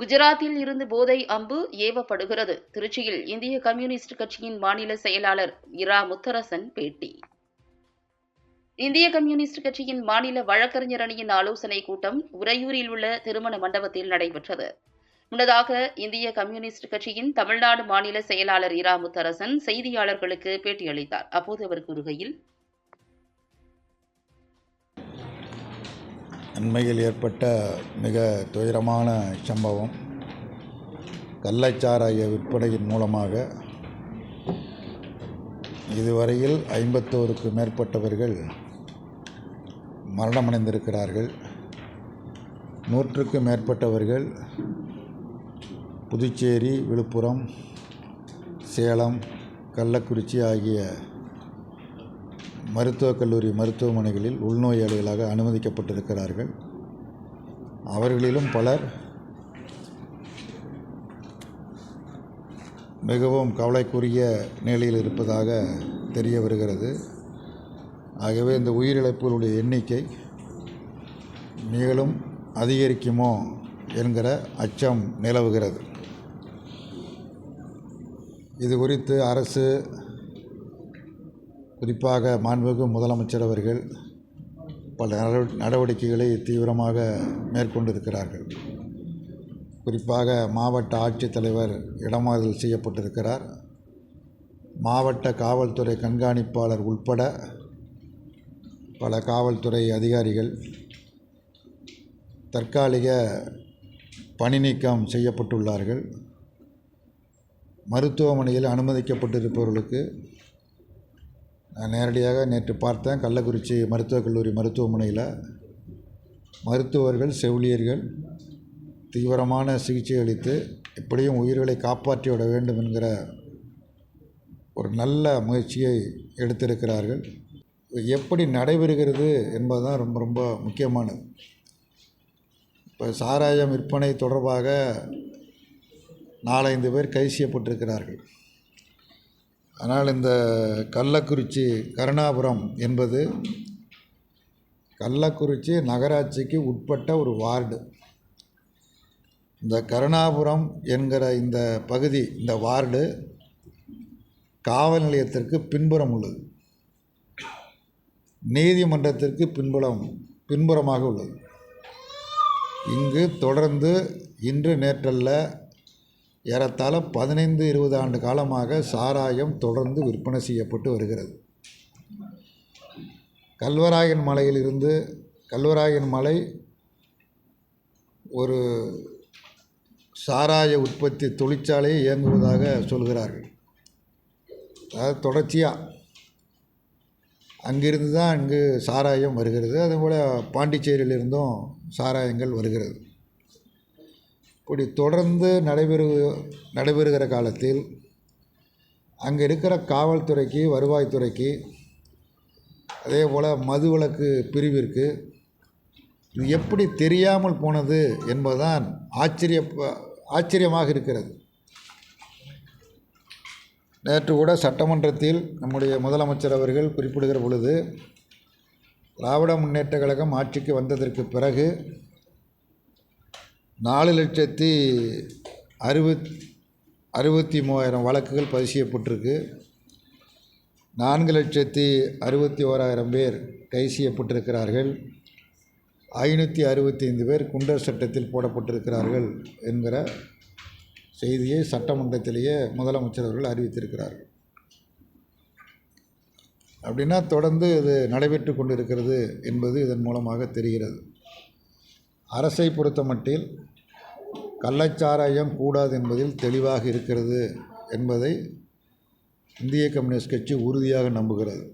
குஜராத்தில் இருந்து போதை அம்பு ஏவப்படுகிறது. திருச்சியில் இந்திய கம்யூனிஸ்ட் கட்சியின் மாநில செயலாளர் இரா முத்தரசன் பேட்டி. இந்திய கம்யூனிஸ்ட் கட்சியின் மாநில வழக்கறிஞர் அணியின் ஆலோசனை கூட்டம் உறையூரில் உள்ள திருமண மண்டபத்தில் நடைபெற்றது. முன்னதாக இந்திய கம்யூனிஸ்ட் கட்சியின் தமிழ்நாடு மாநில செயலாளர் இரா முத்தரசன் செய்தியாளர்களுக்கு பேட்டியளித்தார். அப்போது அவர் கூறுகையில் அண்மையில் ஏற்பட்ட மிக துயரமான சம்பவம். கள்ளச்சாராய விற்பனையின் மூலமாக இதுவரையில் ஐம்பத்தோருக்கு மேற்பட்டவர்கள் மரணமடைந்திருக்கிறார்கள். நூற்றுக்கு மேற்பட்டவர்கள் புதுச்சேரி விழுப்புரம் சேலம் கள்ளக்குறிச்சி ஆகிய மருத்துவக் கல்லூரி மருத்துவமனைகளில் உள்நோயாளிகளாக அனுமதிக்கப்பட்டிருக்கிறார்கள். அவர்களிலும் பலர் மிகவும் கவலைக்குரிய நிலையில் இருப்பதாக தெரிய வருகிறது. ஆகவே இந்த உயிரிழப்புகளுடைய எண்ணிக்கை மேலும் அதிகரிக்குமோ என்கிற அச்சம் நிலவுகிறது. இது குறித்து அரசு குறிப்பாக மாண்புமிகு முதலமைச்சர் அவர்கள் பல நடவடிக்கைகளை தீவிரமாக மேற்கொண்டிருக்கிறார்கள். குறிப்பாக மாவட்ட ஆட்சித்தலைவர் இடமாறுதல் செய்யப்பட்டிருக்கிறார். மாவட்ட காவல்துறை கண்காணிப்பாளர் உட்பட பல காவல்துறை அதிகாரிகள் தற்காலிக பணி நீக்கம் செய்யப்பட்டுள்ளார்கள். மருத்துவமனையில் அனுமதிக்கப்பட்டிருப்பவர்களுக்கு நான் நேரடியாக நேற்று பார்த்தேன் கள்ளக்குறிச்சி மருத்துவக் கல்லூரி மருத்துவமனையில். மருத்துவர்கள் செவிலியர்கள் தீவிரமான சிகிச்சை அளித்து எப்படியும் உயிர்களை காப்பாற்றி விட வேண்டும் என்கிற ஒரு நல்ல முயற்சியை எடுத்திருக்கிறார்கள். எப்படி நடைபெறுகிறது என்பதுதான் ரொம்ப ரொம்ப முக்கியமானது. இப்போ சாராயம் விற்பனை தொடர்பாக நாலைந்து பேர் கைது செய்யப்பட்டிருக்கிறார்கள். ஆனால் இந்த கள்ளக்குறிச்சி கருணாபுரம் என்பது கள்ளக்குறிச்சி நகராட்சிக்கு உட்பட்ட ஒரு வார்டு. இந்த கருணாபுரம் என்கிற இந்த பகுதி இந்த வார்டு காவல் நிலையத்திற்கு பின்புறம் உள்ளது. நீதிமன்றத்திற்கு பின்புறம் பின்புறமாக உள்ளது. இங்கு தொடர்ந்து இன்று நேற்றல்ல ஏறத்தாழ பதினைந்து இருபது ஆண்டு காலமாக சாராயம் தொடர்ந்து விற்பனை செய்யப்பட்டு வருகிறது. கல்வராயன் மலையிலிருந்து கல்வராயன் மலை ஒரு சாராய உற்பத்தி தொழிற்சாலையை இயங்குவதாக சொல்கிறார்கள். அதாவது தொடர்ச்சியாக அங்கிருந்து தான் இங்கு சாராயம் வருகிறது. அதுபோல் பாண்டிச்சேரியிலிருந்தும் சாராயங்கள் வருகிறது. இப்படி தொடர்ந்து நடைபெறு நடைபெறுகிற காலத்தில் அங்கே இருக்கிற காவல்துறைக்கு வருவாய்த்துறைக்கு அதே போல் மதுவிலக்கு பிரிவிற்கு இது எப்படி தெரியாமல் போனது என்பதுதான் ஆச்சரிய ஆச்சரியமாக இருக்கிறது. நேற்று கூட சட்டமன்றத்தில் நம்முடைய முதலமைச்சர் அவர்கள் குறிப்பிடுகிற பொழுது திராவிட முன்னேற்ற கழகம் ஆட்சிக்கு வந்ததற்கு பிறகு நாலு லட்சத்தி அறுபத் அறுபத்தி மூவாயிரம் வழக்குகள் பதிவு செய்யப்பட்டிருக்கு நான்கு லட்சத்தி அறுபத்தி ஓராயிரம் பேர் கைது செய்யப்பட்டிருக்கிறார்கள். ஐநூற்றி அறுபத்தைந்து பேர் குண்டர் சட்டத்தில் போடப்பட்டிருக்கிறார்கள் என்கிற செய்தியை சட்டமன்றத்திலேயே முதலமைச்சர் அவர்கள் அறிவித்திருக்கிறார்கள். அப்படின்னா தொடர்ந்து இது நடைபெற்று கொண்டிருக்கிறது என்பது இதன் மூலமாக தெரிகிறது. அரசை பொறுத்தமட்டில் கள்ளச்சாராயம் கூடாது என்பதில் தெளிவாக இருக்கிறது என்பதை இந்திய கம்யூனிஸ்ட் கட்சி உறுதியாக நம்புகிறது.